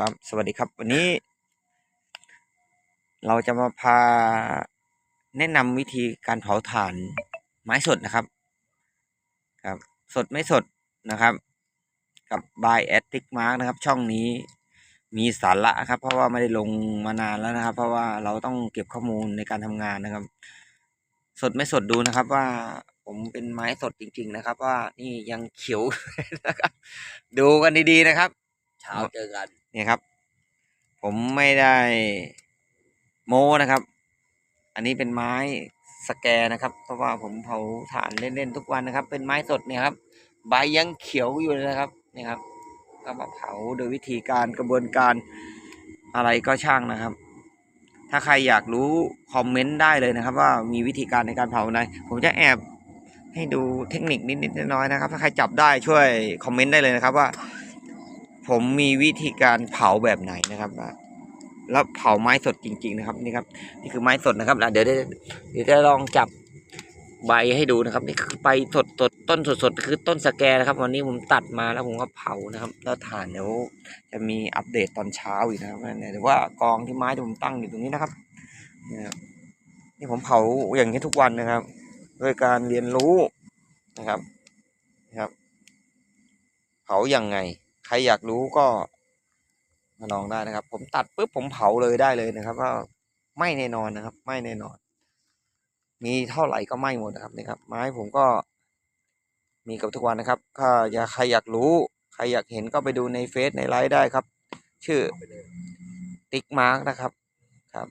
ครับ สวัสดีครับ วันนี้ เราจะมาพาแนะนำวิธีการเผาถ่านไม้สดนะครับ ครับ สดไม่สดนะครับ กับ by a t t i c Mark นะครับ ช่องนี้มีสาระครับ เพราะว่าไม่ได้ลงมานานแล้วนะครับ เพราะว่าเราต้องเก็บข้อมูลในการทำงานนะครับ สดไม่สดดูนะครับว่าผมเป็นไม้สดจริง ๆ นะครับ ว่านี่ยังเขียวนะครับ ดูกันดีๆนะครับ เช้าเจอกัน นี่ยครับ ผมไม่ได้โม้นะครับ อันนี้เป็นไม้สแกนะครับ เพราะว่าผมเผาถ่านเล่นๆทุกวันนะครับ เป็นไม้สดเนี่ยครับ ใบยังเขียวอยู่เลยนะครับเนี่ยครับ ก็มาเผาโดยวิธีการกระบวนการอะไรก็ช่างนะครับ ถ้าใครอยากรู้คอมเมนต์ได้เลยนะครับ ว่ามีวิธีการในการเผาไหนผมจะแอบให้ดูเทคนิคนิดๆน้อยๆนะครับ ถ้าใครจับได้ช่วยคอมเมนต์ได้เลยนะครับว่า ผมมีวิธีการเผาแบบไหนนะครับแล้วเผาไม้สดจริง ๆ นะครับนี่ครับ นี่คือไม้สดนะครับเดี๋ยวเดี๋ยวเดี๋ยวจะลองจับใบให้ดูนะครับ นี่คือใบสดสดต้นสดสดคือต้นสแกร์นะครับ วันนี้ผมตัดมาแล้วผมก็เผานะครับ แล้วถ่านเดี๋ยวจะมีอัปเดตตอนเช้าอีกนะครับเนี่ยหรือว่ากองที่ไม้ที่ผมตั้งอยู่ตรงนี้นะครับนี่ยครับนี่ผมเผาอย่างนี้ทุกวันนะครับด้วยการเรียนรู้นะครับนะครับ เผาอย่างไง ใครอยากรู้ก็มาลองได้นะครับ ผมตัดปุ๊บผมเผาเลยได้เลยนะครับว่าไม่แน่นอนนะครับ ไม่แน่นอน มีเท่าไหร่ก็ไหม่หมดนะครับนี่ครับ ไม้ผมก็มีกับทุกวันนะครับ ถ้าอยากใครอยากรู้ ใครอยากเห็นก็ไปดูในเฟซในไลฟ์ได้ครับ ชื่อติ๊กมาร์กนะครับครับ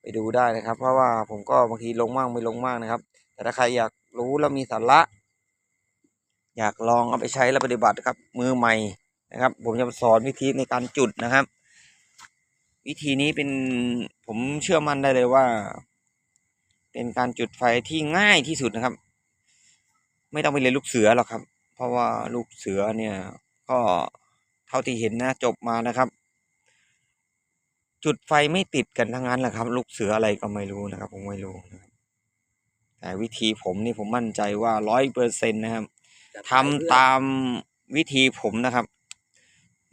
ไปดูได้นะครับ เพราะว่าผมก็บางทีลงมั่งไม่ลงมั่งนะครับ แต่ถ้าใครอยากรู้แล้วมีสาระ อยากลองเอาไปใช้แล้วปฏิบัติครับ มือใหม่ นะครับ ผมจะมาสอนวิธีในการจุดนะครับ วิธีนี้เป็นผมเชื่อมั่นได้เลยว่า เป็นการจุดไฟที่ง่ายที่สุดนะครับ ไม่ต้องไปเรียนลูกเสือหรอกครับ เพราะว่าลูกเสือเนี่ย ก็เท่าที่เห็นนะจบมานะครับ จุดไฟไม่ติดกันทั้งนั้นแหละครับ ลูกเสืออะไรก็ไม่รู้นะครับ ผมไม่รู้นะครับแต่วิธีผมนี่ผมมั่นใจว่าร้อยเปอร์เซ็นต์นะครับทำตามวิธีผมนะครับ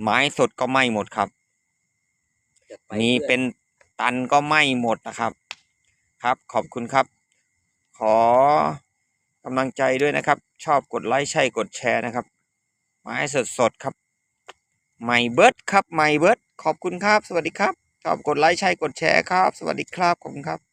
ไม้สดก็ไหม้หมดครับ มีเป็นตันก็ไหม้หมดนะครับ ครับ ขอบคุณครับ ขอกำลังใจด้วยนะครับ ชอบกดไลค์ใช่กดแชร์นะครับ ไม้สดสดๆครับไมเบิร์ดครับไมเบิร์ดขอบคุณครับ สวัสดีครับ ชอบกดไลค์ใช่กดแชร์ครับ สวัสดีครับ ขอบคุณครับ